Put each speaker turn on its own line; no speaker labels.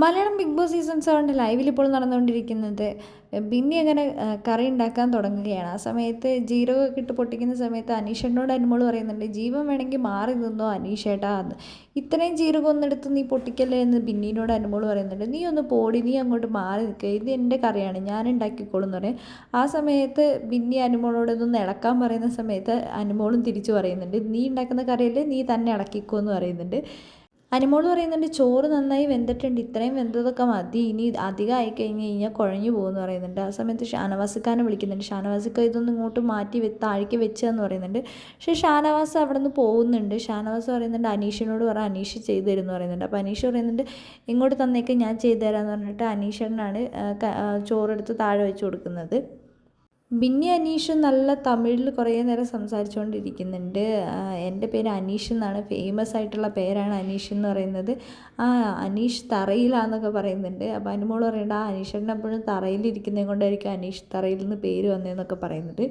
Malayalam big boss season സെവന്റെ ലൈവിൽ ഇപ്പോൾ നടന്നുകൊണ്ടിരിക്കുന്നത് ബിന്നി അങ്ങനെ കറി ഉണ്ടാക്കാൻ തുടങ്ങുകയാണ്. ആ സമയത്ത് ജീരകമൊക്കെ ഇട്ട് പൊട്ടിക്കുന്ന സമയത്ത് അനീഷേട്ടനോട് അനുമോൾ പറയുന്നുണ്ട് ജീവൻ വേണമെങ്കിൽ മാറി നിന്നോ അനീഷേട്ടാ എന്ന്. ഇത്രയും ജീരകം ഒന്നെടുത്ത് നീ പൊട്ടിക്കല്ലേ എന്ന് ബിന്നിനോട് അനുമോൾ പറയുന്നുണ്ട്. നീ ഒന്ന് പോടി നീ അങ്ങോട്ട് മാറി നിൽക്കുക ഇത് എന്റെ കറിയാണ് ഞാൻ ഉണ്ടാക്കിക്കോളും എന്ന് പറയും. ആ സമയത്ത് ബിന്നി അനുമോളോട് ഇതൊന്ന് ഇളക്കാൻ പറയുന്ന സമയത്ത് അനുമോളും തിരിച്ചു പറയുന്നുണ്ട് നീ ഉണ്ടാക്കുന്ന കറിയല്ലേ നീ തന്നെ ഇളക്കിക്കോ എന്ന് പറയുന്നുണ്ട്. അനിമോൾ പറയുന്നുണ്ട് ചോറ് നന്നായി വെന്തിട്ടുണ്ട് ഇത്രയും വെന്തതൊക്കെ മതി ഇനി അധികം ആയി കഴിഞ്ഞ് കഴിഞ്ഞാൽ കുഴഞ്ഞു പോകുമെന്ന് പറയുന്നുണ്ട്. ആ സമയത്ത് ഷാനവാസിക്കാനെ വിളിക്കുന്നുണ്ട്. ഷാനവാസിക്ക ഇതൊന്നും ഇങ്ങോട്ട് മാറ്റി താഴേക്ക് വെച്ചതെന്ന് പറയുന്നുണ്ട്. പക്ഷേ ഷാനവാസ് അവിടെ നിന്ന് പോകുന്നുണ്ട്. ഷാനവാസ് പറയുന്നുണ്ട് അനീഷിനോട് പറ അനീഷ് ചെയ്തു തരുമെന്ന് പറയുന്നുണ്ട്. അപ്പോൾ അനീഷ് പറയുന്നുണ്ട് ഇങ്ങോട്ട് തന്നേക്ക് ഞാൻ ചെയ്തു തരാമെന്ന് പറഞ്ഞിട്ട് അനീഷനാണ് ചോറെടുത്ത് താഴെ വെച്ച് കൊടുക്കുന്നത്. ബിന്നി അനീഷ് നല്ല തമിഴിൽ കുറേ നേരം സംസാരിച്ചുകൊണ്ടിരിക്കുന്നുണ്ട് എന്റെ പേര് അനീഷ് എന്നാണ്. ഫേമസ് ആയിട്ടുള്ള പേരാണ് അനീഷ് എന്ന് പറയുന്നത്. ആ അനീഷ് തറയിലാന്നൊക്കെ പറയുന്നുണ്ട്. അപ്പോൾ അനുമോൾ പറയുന്നുണ്ട് ആ അനീഷേട്ടൻ എപ്പോഴും തറയിലിരിക്കുന്നത് കൊണ്ടായിരിക്കും അനീഷ് തറയിൽ നിന്ന് പേര് വന്നതെന്നൊക്കെ പറയുന്നുണ്ട്